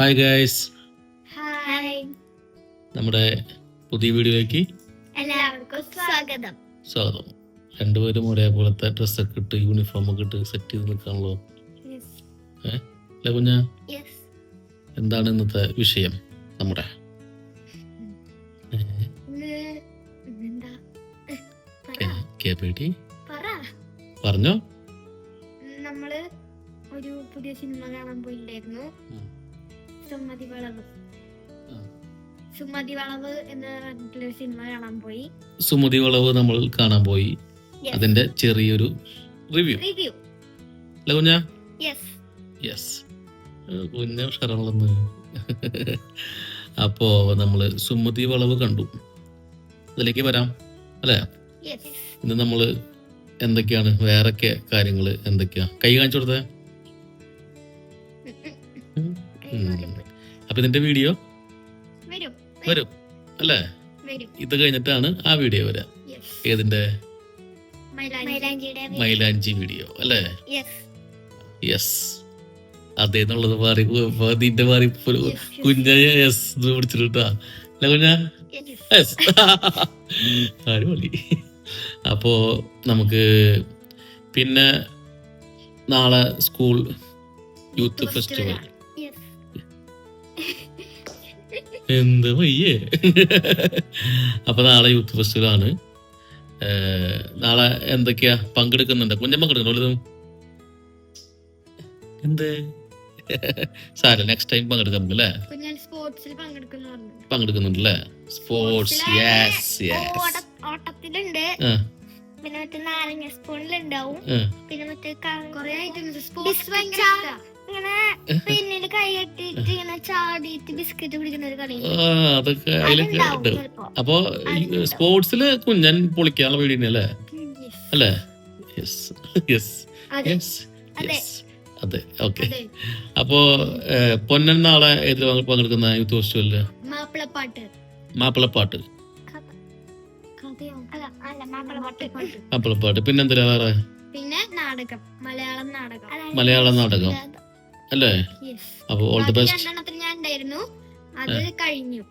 Hi guys hi നമ്മുടെ പുതിയ വീഡിയോയിലേക്ക് എല്ലാവർക്കും സ്വാഗതം. സ്വാഗതം. രണ്ടുപേരും ഒരേപോലത്തെ ഡ്രസ്സൊക്കെ ഇട്ട് യൂണിഫോം ഒക്കെ ഇട്ട് സെറ്റ് ചെയ്ത് നിൽക്കാണല്ലോ. അല്ലേ കുഞ്ഞ? എന്താണ് ഇന്നത്തെ വിഷയം നമ്മുടെ? പറഞ്ഞോ. നമ്മൾ ഒരു പുതിയ സിനിമ കാണാൻ പോയിണ്ടായിരുന്നു. ഉം. സുമതി വളവ്. സുമതി വളവ് എന്ന് പറഞ്ഞിട്ടുള്ള സിനിമ കാണാൻ പോയി. സുമതി വളവ് നമ്മൾ കാണാൻ പോയി. അതിന്റെ ചെറിയൊരു റിവ്യൂ. റിവ്യൂ. അല്ല കുഞ്ഞ? യെസ് യെസ് കുഞ്ഞ ഉഷാറാണല്ലെന്ന് അപ്പോ നമ്മൾ സുമതി വളവ് കണ്ടു. അതിലേക്ക് വരാം. അല്ലേ? ഇന്ന് നമ്മൾ എന്തൊക്കെയാണ്? വേറൊക്കെ കാര്യങ്ങൾ എന്തൊക്കെയാ? കൈ കാണിച്ചു കൊടുത്തേ. അപ്പൊ ഇതിന്റെ വീഡിയോ വരും. വരും. അല്ലേ? ഇത് കഴിഞ്ഞിട്ടാണ് ആ വീഡിയോ വരാ. ഏതിന്റെ? മൈലാഞ്ചി. വീഡിയോ. അല്ലേ? യെസ് യെസ് അതേന്നുള്ളത് മാറി നിന്റെ മാറി കുഞ്ഞസ്. കുഞ്ഞ യെസ് പിടിച്ചിട്ടാ അല്ല കുഞ്ഞ? യെസ് യെസ് അടിപൊളി. അപ്പോ നമുക്ക് പിന്നെ നാളെ സ്കൂൾ യൂത്ത് ഫെസ്റ്റിവൽ എന്ത് വയ്യേ? അപ്പൊ നാളെ യൂത്ത് ഫെസ്റ്റിവൽ ആണ് നാളെ എന്തൊക്കെയാ പങ്കെടുക്കുന്നുണ്ട്? കുഞ്ഞൻ പങ്കെടുക്കണോ എന്ത്? സാര നെക്സ്റ്റ് ടൈം പങ്കെടുക്കാൻ നമുക്ക് അല്ലേ? പങ്കെടുക്കുന്നുണ്ടല്ലേ? പങ്കെടുക്കുന്നു പങ്കെടുക്കുന്നുണ്ട് അല്ലേ സ്പോർട്സ് യെസ് യെസ് ഓട്ടത്തിലുണ്ട്. പിന്നെ മറ്റേ നാരങ്ങ സ്പൂണിലുണ്ടാവും. പിന്നെ മറ്റേ കുറെ ഐറ്റംസ്. ഇങ്ങനെ അതൊക്കെ അതിലൊക്കെ ഉണ്ട്. അപ്പൊ. സ്പോർട്സിൽ കുഞ്ഞൻ പൊളിക്കാനുള്ള വീഡിയോ അല്ലേ? അല്ലേ? യെസ് യെസ് അതെ. യെസ്. യെസ് അതെ. ഓക്കെ അപ്പോ പൊന്നൻ നാളെ ഏതിൽ പങ്കെടുക്കുന്ന യൂത്ത് ഫെസ്റ്റിവലിൽ? മാപ്പിളപ്പാട്ട്. മാപ്പിളപ്പാട്ട്. മാപ്പിളപ്പാട്ട്. മാപ്പിളപ്പാട്ട്. പിന്നെന്തിനാ വേറെ? പിന്നെ നാടകം. മലയാളം നാടകം. മലയാളം നാടകം. അല്ലേ? അപ്പോൾ അപ്പൊ ഓൾ ദി ബെസ്റ്റ് ഞാൻ ഉണ്ടായിരുന്നു. അത് കഴിഞ്ഞു.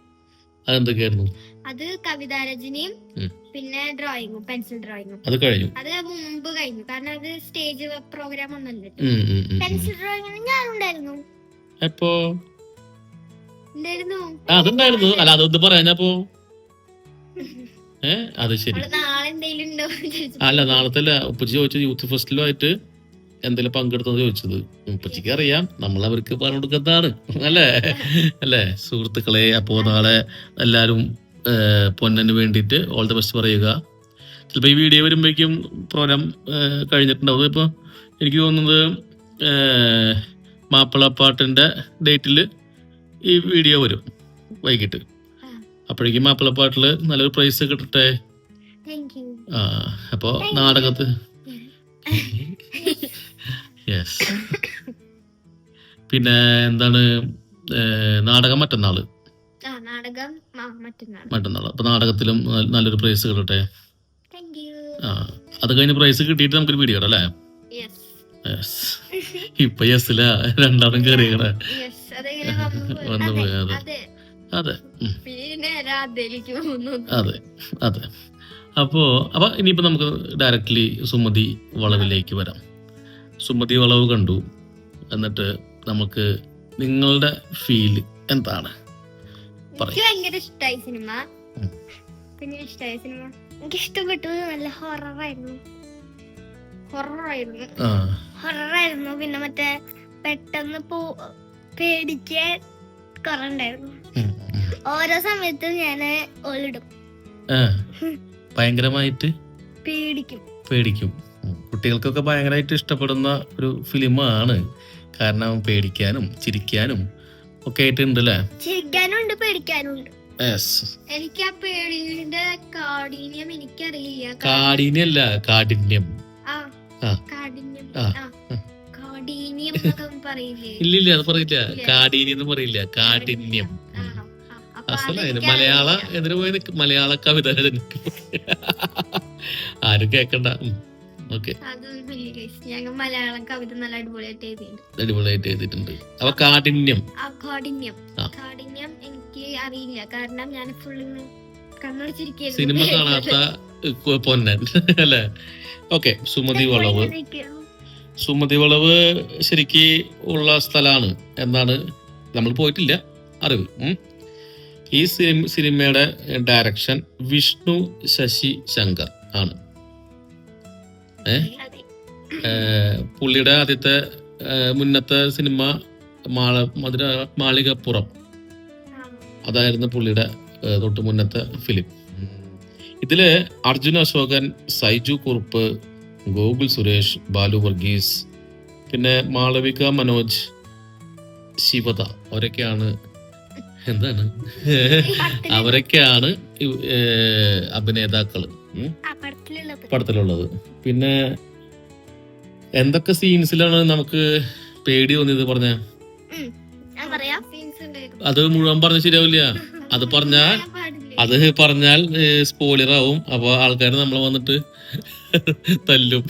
അതെന്തൊക്കെയായിരുന്നു? അത് കവിതാരചനയും ഉം. പിന്നെ ഡ്രോയിങ്ങും പെൻസിൽ ഡ്രോയിങ്ങും അത് കഴിഞ്ഞു. അത് മുമ്പ് കഴിഞ്ഞു. കാരണം അത് സ്റ്റേജ് പ്രോഗ്രാം ഒന്നല്ല പെൻസിൽ ഉം, ഞാൻ എപ്പോ? ഉണ്ടായിരുന്നു. ആ, അതുണ്ടായിരുന്നു. അല്ല അതൊന്ന് പറയാഞ്ഞപ്പോ ഏ അത് ശരി. അല്ല നാളത്തെ ഉപ്പച്ചി ചോദിച്ചത് യൂത്ത് ഫെസ്റ്റിവലുമായിട്ട് എന്തെങ്കിലും പങ്കെടുത്തെന്ന് ചോദിച്ചത്. മുപ്പച്ചിക്ക് അറിയാം നമ്മൾ അവർക്ക് പറഞ്ഞു കൊടുക്കുന്നതാണ് അല്ലേ? അല്ലേ? സുഹൃത്തുക്കളെ അപ്പോൾ നാളെ എല്ലാവരും പൊന്നന് വേണ്ടിയിട്ട് ഓൾ ദ ബെസ്റ്റ് പറയുക. ചിലപ്പോൾ ഈ വീഡിയോ വരുമ്പോഴേക്കും പ്രോഗ്രാം കഴിഞ്ഞിട്ടുണ്ടാവും. ഇപ്പൊ എനിക്ക് തോന്നുന്നത് മാപ്പിള മാപ്പിളപ്പാട്ടിന്റെ ഡേറ്റിൽ ഈ വീഡിയോ വരും വൈകിട്ട്. അപ്പോഴേക്കും മാപ്പിളപ്പാട്ടിൽ നല്ലൊരു പ്രൈസ് കിട്ടട്ടെ. ആ അപ്പോ Thank you. നാടകത്ത് യെസ് പിന്നെ എന്താണ് നാടകം മറ്റന്നാൾ. മറ്റന്നാൾ. അപ്പൊ നാടകത്തിലും നല്ലൊരു പ്രൈസ് കിട്ടട്ടെ ആ അത് കഴിഞ്ഞ് പ്രൈസ് കിട്ടിയിട്ട് നമുക്കൊരു വീഡിയോ ഇടാം അല്ലേ? ഇപ്പൊ യെസ്സില രണ്ടാളും കയറി യെസ് അതെങ്ങനെ വന്നു പോയി. വന്നു പോയി, അതെ, അതെ. അതെ. അപ്പോ അപ്പൊ ഇനിയിപ്പോ നമുക്ക് ഡയറക്ട്ലി സുമതി വളവിലേക്ക് വരാം. സുമതി വളവ് കണ്ടു. എന്നിട്ട് നമുക്ക് നിങ്ങളുടെ ഫീൽ എന്താണ്? എനിക്ക് ഭയങ്കര ഇഷ്ടമായി സിനിമ ഉം. പിന്നെ ഇഷ്ടമായ സിനിമ എനിക്ക് ഇഷ്ടപ്പെട്ടത് നല്ല ഹൊററായിരുന്നു ഹൊററായിരുന്നു ആ. ഹൊററായിരുന്നു പിന്നെ മറ്റേ പെട്ടെന്ന് പോ പേടിക്കാൻ കുറെ ഉണ്ടായിരുന്നു. ഓരോ സമയത്തും ഞാൻ ഒളിടും ഭയങ്കരമായിട്ട് പേടിക്കും. പേടിക്കും. കുട്ടികൾക്കൊക്കെ ഭയങ്കരമായിട്ട് ഇഷ്ടപ്പെടുന്ന ഒരു ഫിലിമാണ്. കാരണം പേടിക്കാനും ചിരിക്കാനും ഒക്കെ ആയിട്ടുണ്ട് അല്ലേ എനിക്ക് ആ പേടിയുടെ കാഠിന്യം എനിക്കറിയില്ല. കാ- കാഠിന്യല്ല കാഠിന്യം. ഇല്ലില്ല അത് പറയില്ല. കാഠിന്യം എന്ന് പറയില്ല. കാഠിന്യം. അസലായിരുന്നു മലയാള എന്തിനു പോയി മലയാള കവിത. ആരും കേക്കണ്ട. ഓക്കെ. ഞങ്ങൾ മലയാളം കവിത നല്ല അടിപൊളിയായിട്ട് എഴുതിയിട്ടുണ്ട്. അടിപൊളിയായിട്ട് എഴുതിയിട്ടുണ്ട്. അപ്പൊ കാഠിന്യം. ആ കാഠിന്യം. കാഠിന്യം എനിക്ക് അറിയില്ല. കാരണം ഞാൻ ഫുൾ കണ്ണടിച്ചിരിക്കുന്നു സിനിമ കാണാത്ത പൊന്നൻ. അല്ലേ? ഓക്കെ സുമതി വളവ്. സുമതി വളവ് ശരിക്ക് ഉള്ള സ്ഥലമാണ് എന്നാണ് നമ്മൾ പോയിട്ടില്ല. അറിവ്. ഈ സിനിമ സിനിമയുടെ ഡയറക്ഷൻ വിഷ്ണു ശശി ശങ്കർ ആണ്. പുള്ളിയുടെ ആദ്യത്തെ മുന്നത്തെ സിനിമ മാള മധുര മാളികപ്പുറം. അതായിരുന്നു പുള്ളിയുടെ തൊട്ട് മുന്നത്തെ ഫിലിം. ഇതിൽ അർജുൻ അശോകൻ സൈജു കുറുപ്പ് ഗോകുൽ സുരേഷ് ബാലു വർഗീസ് പിന്നെ മാളവിക മനോജ് ശിവത. അവരൊക്കെയാണ് എന്താണ്? അവരൊക്കെയാണ് ഇവ്- പടത്തിലുള്ളത്. പിന്നെ എന്തൊക്കെ സീൻസിലാണ് നമുക്ക് പേടി തോന്നിയത് പറഞ്ഞ? അത് മുഴുവൻ പറഞ്ഞ ശരിയാവില്ല. അത് പറഞ്ഞാൽ? അത് പറഞ്ഞാൽ സ്പോയിലർ ആവും. അപ്പൊ ആൾക്കാർ നമ്മളെ വന്നിട്ട് തല്ലും.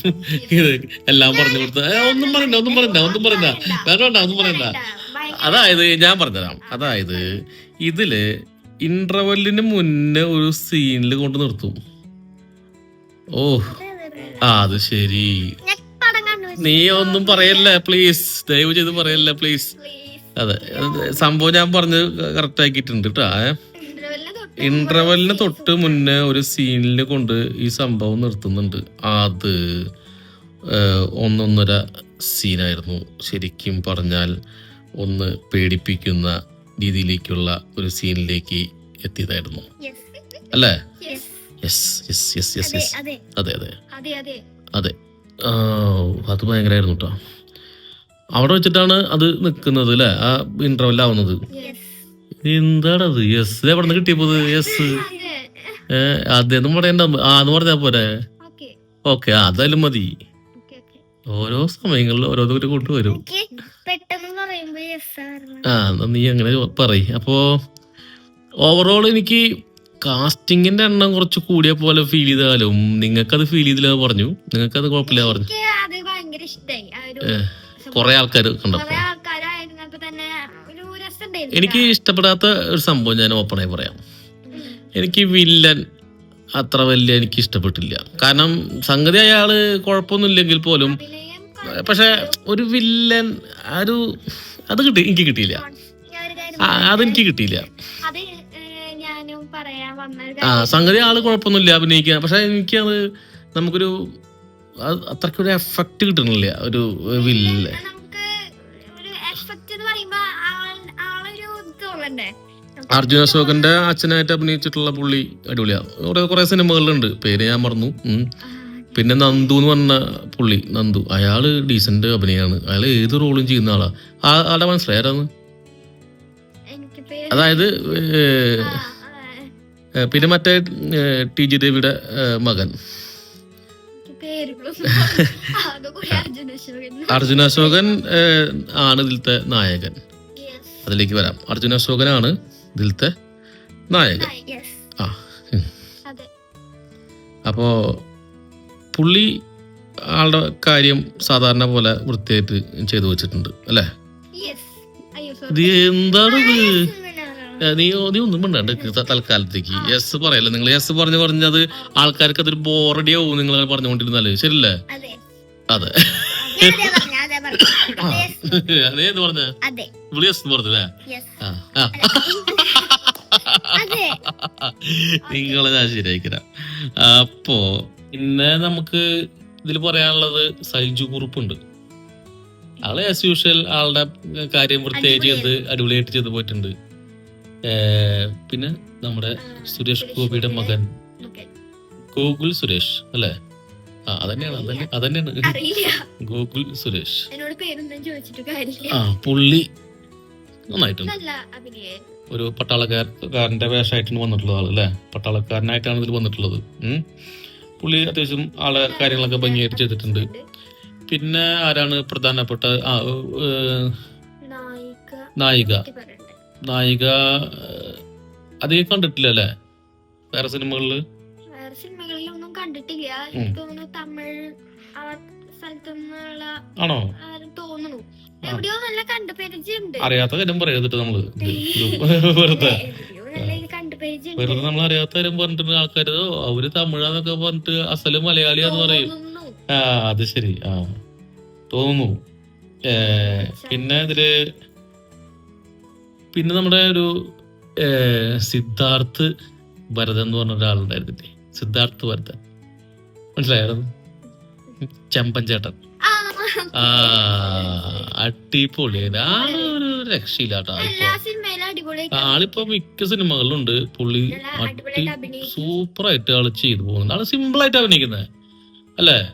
ഇത് എല്ലാം പറഞ്ഞു കൊടുത്ത. "ഏ, ഒന്നും പറയണ്ട ഒന്നും പറയണ്ട ഒന്നും പറയണ്ട. വേണ്ട വേണ്ട ഒന്നും പറയണ്ട. അതായത് ഞാൻ പറഞ്ഞുതരാം. അതായത് ഇതിൽ ഇന്റർവെല്ലിന് മുന്നേ ഒരു സീനിൽ കൊണ്ട് നിർത്തും. ഓ അതെ, ശരി. നീ ഒന്നും പറയല്ലേ പ്ലീസ് ദയവ് ചെയ്ത് പറയല്ലേ പ്ലീസ് അതെ സംഭവം ഞാൻ പറഞ്ഞ് കറക്റ്റ് ആക്കിയിട്ടുണ്ട് കേട്ടോ ഇന്റർവെല്ലിന് തൊട്ട് മുന്നേ ഒരു സീനിൽ കൊണ്ട് ഈ സംഭവം നിർത്തുന്നുണ്ട്. അത് ഒന്നൊന്നര സീനായിരുന്നു ശരിക്കും പറഞ്ഞാൽ ഒന്ന് പേടിപ്പിക്കുന്ന രീതിയിലേക്കുള്ള ഒരു സീനിലേക്ക് എത്തിയതായിരുന്നു. അല്ലേ. യെസ് യെസ് യെസ് യെസ് അതെ, യെസ് അതെ. അതെ അതെ. ഭയങ്കരമായിരുന്നു കേട്ടോ അവിടെ വെച്ചിട്ടാണ് അത് നിൽക്കുന്നത് അല്ലേ ആ ഇന്റർവെൽ ആവുന്നത്. എന്താണത് യെസ് എവിടെ നിന്ന് കിട്ടിയപ്പോ യെസ്. ഏഹ് അതെന്നും പറയണ്ട. ആ എന്ന് പറഞ്ഞാ പോരെ. ഓക്കെ. അതായാലും മതി. ഓരോ സമയങ്ങളിൽ ഓരോരുത്തർ കൊണ്ടുവരും. ആ എന്നാ നീ അങ്ങനെ പറയ്. അപ്പോ ഓവറോൾ എനിക്ക് കാസ്റ്റിങ്ങിന്റെ എണ്ണം കുറച്ച് കൂടിയ പോലെ ഫീൽ ചെയ്താലും നിങ്ങൾക്കത് ഫീൽ ചെയ്തില്ല പറഞ്ഞു. നിങ്ങൾക്കത് കുഴപ്പമില്ല പറഞ്ഞു. അത് ഭയങ്കര കുറെ ആൾക്കാർ കണ്ടപ്പോ. എനിക്ക് ഇഷ്ടപ്പെടാത്ത ഒരു സംഭവം ഞാൻ ഓപ്പണായി പറയാം. എനിക്ക് വില്ലൻ അത്ര വലിയ എനിക്ക് ഇഷ്ടപ്പെട്ടില്ല. കാരണം സംഗതി അയാൾ കുഴപ്പമൊന്നുമില്ലെങ്കിൽ പോലും പക്ഷെ ഒരു വില്ലൻ ഒരു അത് കിട്ടി എനിക്ക് കിട്ടിയില്ല. അതെനിക്ക് കിട്ടിയില്ല. ആ സംഗതി ആൾ കുഴപ്പമൊന്നുമില്ല അഭിനയിക്കാൻ. പക്ഷെ എനിക്കത് നമുക്കൊരു അത്രക്കൊരു അത്രയ്ക്കൊരു എഫക്റ്റ് കിട്ടണില്ല. ഒരു വില്ല അർജുന അശോകന്റെ അച്ഛനായിട്ട് അഭിനയിച്ചിട്ടുള്ള പുള്ളി അടിപൊളിയാണ് കുറെ കുറെ സിനിമകളിലുണ്ട്. പേര് ഞാൻ മറന്നു. പിന്നെ നന്ദു എന്ന് പറഞ്ഞ പുള്ളി നന്ദു. അയാൾ ഡീസന്റ് അഭിനയാണ്. അയാൾ ഏത് റോളും ചെയ്യുന്ന ആളാ. ആളുടെ മനസ്സിലായി ആരാന്ന്? അതായത് പിന്നെ മറ്റേ ടി ജി ദേവിയുടെ മകൻ. അർജുന അശോകൻ. ആണ് ഇതിലത്തെ നായകൻ. അതിലേക്ക് വരാം. അർജുന അശോകനാണ് ഇതിലത്തെ നായകൻ. ആ, അപ്പോ പുള്ളി ആളുടെ കാര്യം സാധാരണ പോലെ വൃത്തിയായിട്ട് ചെയ്തു വെച്ചിട്ടുണ്ട് അല്ലേ? ഇത് എന്താണ് ഇത് sorry. ഏ, നീ നീ ഒന്നും മിണ്ടാണ്ട് തൽക്കാലത്തേക്ക്. യെസ് പറയല്ലേ? നിങ്ങൾ യെസ് പറഞ്ഞു പറഞ്ഞത് ആൾക്കാർക്ക് അതൊരു ബോറടിയാവും ആവും നിങ്ങൾ പറഞ്ഞുകൊണ്ടിരുന്നാൽ ശരിയല്ലേ? അതെ. അതെ. പറഞ്ഞ എന്ന് വിളി യെസ് പറഞ്ഞല്ലേ നിങ്ങളെ ഞാൻ ശരിയാക്കിരാം. അപ്പോ പിന്നെ നമുക്ക് ഇതിൽ പറയാനുള്ളത് സൈജു കുറുപ്പുണ്ട്. ആൾ ആസ് യൂഷ്വൽ ആളുടെ കാര്യം വൃത്തിയായി ചെയ്ത് അടിപൊളിയായിട്ട് ചെയ്ത് പോയിട്ടുണ്ട്. പിന്നെ നമ്മുടെ സുരേഷ് ഗോപിയുടെ മകൻ. ഗോകുൽ സുരേഷ് അല്ലേ? ആ അതന്നെയാണ് അതന്നെ അതന്നെയാണ്. ഗോകുൽ സുരേഷ്. ആ പുള്ളി നന്നായിട്ടുണ്ട്. ഒരു പട്ടാളക്കാരന്റെ വേഷമായിട്ടാണ് വന്നിട്ടുള്ളത് ആൾ അല്ലേ? പട്ടാളക്കാരനായിട്ടാണ് ഇതിൽ വന്നിട്ടുള്ളത്. പുള്ളി അത്യാവശ്യം ആളെ കാര്യങ്ങളൊക്കെ ഭംഗിയായിട്ട് ചെയ്തിട്ടുണ്ട്. പിന്നെ ആരാണ് പ്രധാനപ്പെട്ട നായിക. നായിക അധികം കണ്ടിട്ടില്ല അല്ലേ? വേറെ സിനിമകളിൽ? വേറെ സിനിമകളിലൊന്നും കണ്ടിട്ടില്ല. എനിക്ക് തോന്നുന്നു തമിഴ് ആ സ്ഥലത്തു നിന്നുള്ള ആണോ തോന്നുന്നു. എവിടെയോ നല്ല കണ്ടുപരിചയുണ്ട് അറിയാത്ത കാര്യം പറയാതിട്ട് നമ്മൾ. വെറുതെ. വെറുതെ നമ്മൾ അറിയാത്ത കാര്യം പറഞ്ഞിട്ട് ആൾക്കാര്. അവർ തമിഴാന്നൊക്കെ പറഞ്ഞിട്ട് അസൽ മലയാളിയാന്ന് പറയും. ആ അത് ശരി. ആ. തോന്നുന്നു. ഏ, പിന്നെ ഇതിൽ പിന്നെ നമ്മുടെ ഒരു സിദ്ധാർത്ഥ് ഭരതൻ എന്ന് പറഞ്ഞ ഒരാളുണ്ടായിരുന്നില്ലേ? സിദ്ധാർത്ഥ് ഭരതൻ മനസ്സിലായിരുന്നു ചെമ്പൻ ചേട്ടൻ. ആ, അടിപൊളി. ആ ഒരു രക്ഷയില്ലാട്ടോ ആളിപ്പോ. മിക്ക സിനിമകളിലുണ്ട്. പുള്ളി അടി സൂപ്പറായിട്ട് ആൾ ചെയ്തു പോകുന്നുണ്ട്. ആൾ സിമ്പിൾ ആയിട്ട് അഭിനയിക്കുന്നത് അല്ലേ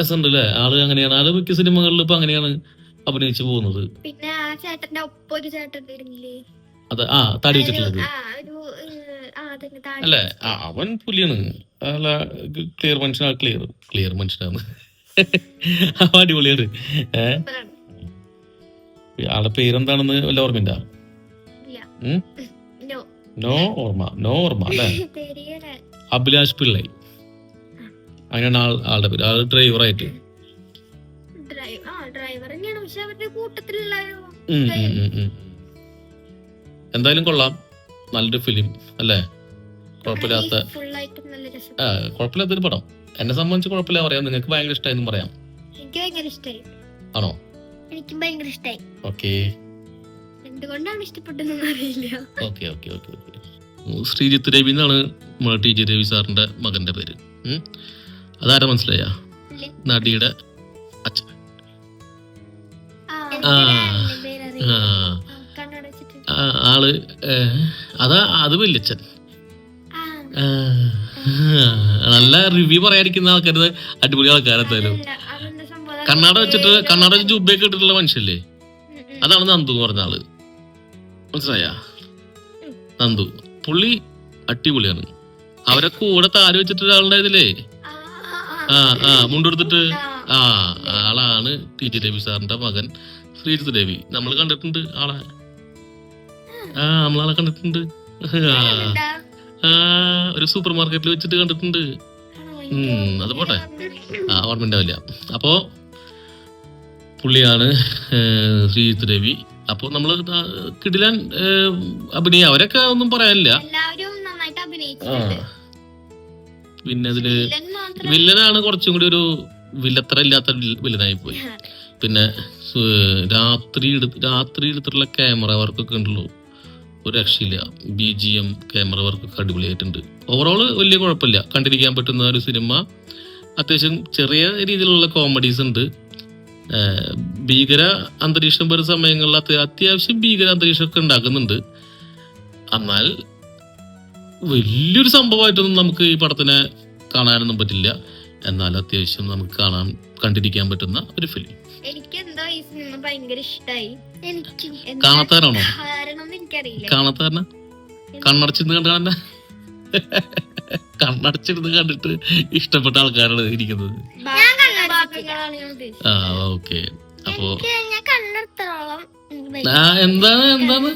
രസമുണ്ട്. അല്ലേ? ആൾ അങ്ങനെയാണ്. ആൾ മിക്ക സിനിമകളിൽ ഇപ്പൊ അങ്ങനെയാണ് അഭിനയിച്ചു പോകുന്നത്. പിന്നെ ചേട്ടന്റെ ഒപ്പം ഒരു ചേട്ടൻ വരുന്നില്ലേ? അത് ആ താടി വെച്ചിട്ടുള്ളത്. അല്ലേ? അവൻ പുലിയാണ്. അല്ല ക്ലിയർ മനുഷ്യനാ ക്ലിയർ ക്ലിയർ മനുഷ്യനാണ്. അവൻ അടിപൊളിയാണ്. ആളുടെ പേരെന്താണെന്ന് വല്ല ഓർമ്മയില്ല. നോ. ഓർമ്മ നോ ഓർമ്മ അല്ലേ. അഭിലാഷ് പിള്ളൈ. അങ്ങനെയാണ് ആൾ ആളുടെ പേര്. ആൾ ഡ്രൈവറായിട്ട് ആ ഡ്രൈവർ തന്നെയാണ്. പക്ഷെ അവരുടെ കൂട്ടത്തിലുള്ള. എന്തായാലും. കൊള്ളാം. നല്ലൊരു ഫിലിം അല്ലേ? കുഴപ്പമില്ലാത്ത ആ കുഴപ്പമില്ലാത്തൊരു പടം. എന്നെ സംബന്ധിച്ച് കുഴപ്പമില്ല പറയാം. നിങ്ങൾക്ക് ഭയങ്കര ഇഷ്ടമായെന്നും പറയാം. എനിക്ക് ഭയങ്കര ഇഷ്ടമായി ആണോ? എനിക്കും ഭയങ്കര ഇഷ്ടമായി ഓക്കെ. എന്തുകൊണ്ടാണ് ഇഷ്ടപ്പെട്ടതെന്ന് അറിയില്ല. Okay okay okay okay. Sreejith Ravi എന്നാണ് നമ്മുടെ ടി ജി രവി സാറിന്റെ മകന്റെ പേര്. അതാരാ മനസ്സിലായ? നടിയുടെ അച്ഛൻ. ആ, ആൾ അതാ അത് വല്യച്ഛൻ. നല്ല റിവ്യൂ പറയാതിരിക്കുന്ന ആൾക്കാർ അടിപൊളി ആൾക്കാരെത്തായാലും കർണാടക വെച്ചിട്ട് കർണാടക ജുബയൊക്കെ ഇട്ടിട്ടുള്ള മനുഷ്യല്ലേ. അതാണ് നന്ദു എന്ന് പറഞ്ഞ ആൾ. മനസ്സിലായ? നന്ദു. പുള്ളി അടിപൊളിയാണ്. അവരെ കൂടെ താരി വെച്ചിട്ട് ഒരാളുണ്ടായതില്ലേ ആ, ആ, മുണ്ടെടുത്തിട്ട് ആ, ആ ആളാണ് ടി ടി രവി സാറിന്റെ മകൻ ശ്രീജിത്ത് രവി. നമ്മൾ കണ്ടിട്ടുണ്ട് ആളെ. ആ നമ്മളാളെ കണ്ടിട്ടുണ്ട്. ആ, ഒരു സൂപ്പർ മാർക്കറ്റിൽ വെച്ചിട്ട് കണ്ടിട്ടുണ്ട്. അത് പോട്ടെ. ആ ഓർമ്മ ഉണ്ടാവില്ല അപ്പോ പുള്ളിയാണ് ശ്രീജിത്ത് രവി. അപ്പോ നമ്മൾ കിടിലാൻ അഭിനയ. അവരൊക്കെ ഒന്നും പറയാനില്ല. ആ. പിന്നെ അതിൽ വില്ലനാണ് കുറച്ചും കൂടി ഒരു വില്ലത്ര ഇല്ലാത്ത വില്ല- വില്ലനായി പോയി. പിന്നെ രാത്രി രാത്രി എടുത്തിട്ടുള്ള ക്യാമറ വർക്കൊക്കെ ഉണ്ടല്ലോ ഒരു രക്ഷയില്ല. ബി ജി എം ക്യാമറ വർക്കൊക്കെ അടിപൊളിയായിട്ടുണ്ട്. ഓവറോൾ വലിയ കുഴപ്പമില്ല. കണ്ടിരിക്കാൻ പറ്റുന്ന ഒരു സിനിമ അത്യാവശ്യം ചെറിയ രീതിയിലുള്ള കോമഡീസ് ഉണ്ട്. ഭീകര അന്തരീക്ഷം വരുന്ന സമയങ്ങളിൽ അത്യ- അത്യാവശ്യം ഭീകര അന്തരീക്ഷമൊക്കെ ഉണ്ടാക്കുന്നുണ്ട്. എന്നാൽ വലിയൊരു സംഭവമായിട്ടൊന്നും നമുക്ക് ഈ പടത്തിനെ കാണാനൊന്നും പറ്റില്ല. എന്നാൽ അത്യാവശ്യം നമുക്ക് കാണാൻ കണ്ടിരിക്കാൻ പറ്റുന്ന ഒരു ഫിലിം എനിക്ക് എന്താ ഈ സിനിമ ഭയങ്കര ഇഷ്ടായി. എനിക്കും കാരണം? കണ്ണടച്ചിരുന്ന് കണ്ട കാണണ്ട കണ്ണടച്ചിരുന്ന് കണ്ടിട്ട് ഇഷ്ടപ്പെട്ട ആൾക്കാരാണ് ഇരിക്കുന്നത്. ആ ഓക്കെ. അപ്പോ ആ, എന്താണ് എന്താണ്?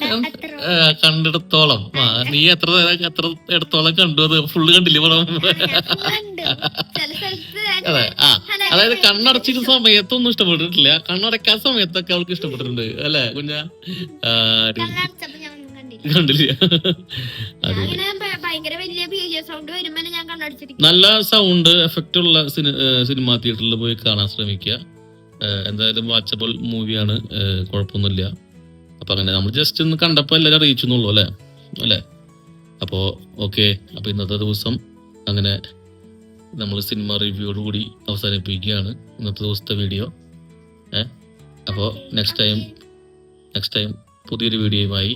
കണ്ടിടത്തോളം. നീ എത്ര നേരം എത്ര ഇടത്തോളം കണ്ടു അത് ഫുള്ള് കണ്ടില്ലേ പടം? അതെ ആ. അതായത് കണ്ണടച്ചിരുന്ന സമയത്തൊന്നും ഇഷ്ടപ്പെട്ടിട്ടില്ല. കണ്ണടക്കാൻ സമയത്തൊക്കെ അവൾക്ക് ഇഷ്ടപ്പെട്ടിട്ടുണ്ട്. അല്ലെ കുഞ്ഞ? കണ്ടില്ല. നല്ല സൗണ്ട് എഫക്റ്റ് ഉള്ള സിനിമ തിയേറ്ററിൽ പോയി കാണാൻ ശ്രമിക്കുക. എന്തായാലും വാച്ചബിൾ മൂവിയാണ് കുഴപ്പമൊന്നുമില്ല. അപ്പൊ അങ്ങനെ നമ്മൾ ജസ്റ്റ് ഒന്ന് കണ്ടപ്പോൾ എല്ലാവരും അറിയിച്ചു അല്ലേ? അല്ലേ? അപ്പോ ഓക്കെ അപ്പൊ ഇന്നത്തെ ദിവസം അങ്ങനെ നമ്മൾ സിനിമ റിവ്യൂയോട് കൂടി അവസാനിപ്പിക്കുകയാണ് ഇന്നത്തെ ദിവസത്തെ വീഡിയോ. ഏ അപ്പോൾ നെക്സ്റ്റ് ടൈം നെക്സ്റ്റ് ടൈം പുതിയൊരു വീഡിയോയുമായി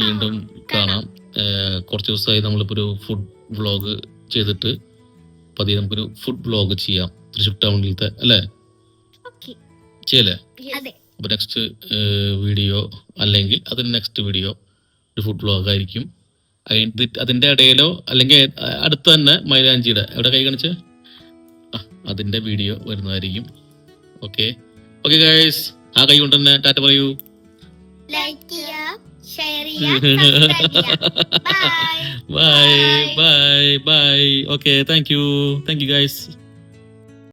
വീണ്ടും കാണാം. ഏഹ് കുറച്ച് ദിവസമായി നമ്മളിപ്പോൾ ഒരു ഫുഡ് വ്ളോഗ് ചെയ്തിട്ട് പതിയെ നമുക്കൊരു ഫുഡ് വ്ളോഗ് ചെയ്യാം. തൃശ്ശൂർ ടൗണിലത്തെ അല്ലേ? ചെയ്യല്ലേ? അപ്പോൾ നെക്സ്റ്റ് വീഡിയോ അല്ലെങ്കിൽ അതിന് നെക്സ്റ്റ് വീഡിയോ ഒരു ഫുഡ് വ്ളോഗ് ആയിരിക്കും. അതിന്റെ ഇടയിലോ അല്ലെങ്കിൽ അടുത്ത് തന്നെ മൈലാഞ്ചിയുടെ. എവിടെ കൈ കാണിച്ച്? അതിന്റെ വീഡിയോ വരുന്നതായിരിക്കും. ഓക്കെ ഓക്കെ ഗൈസ് ആ കൈ കൊണ്ട് തന്നെ ടാറ്റ പറയൂ. Bye bye bye okay thank you thank you guys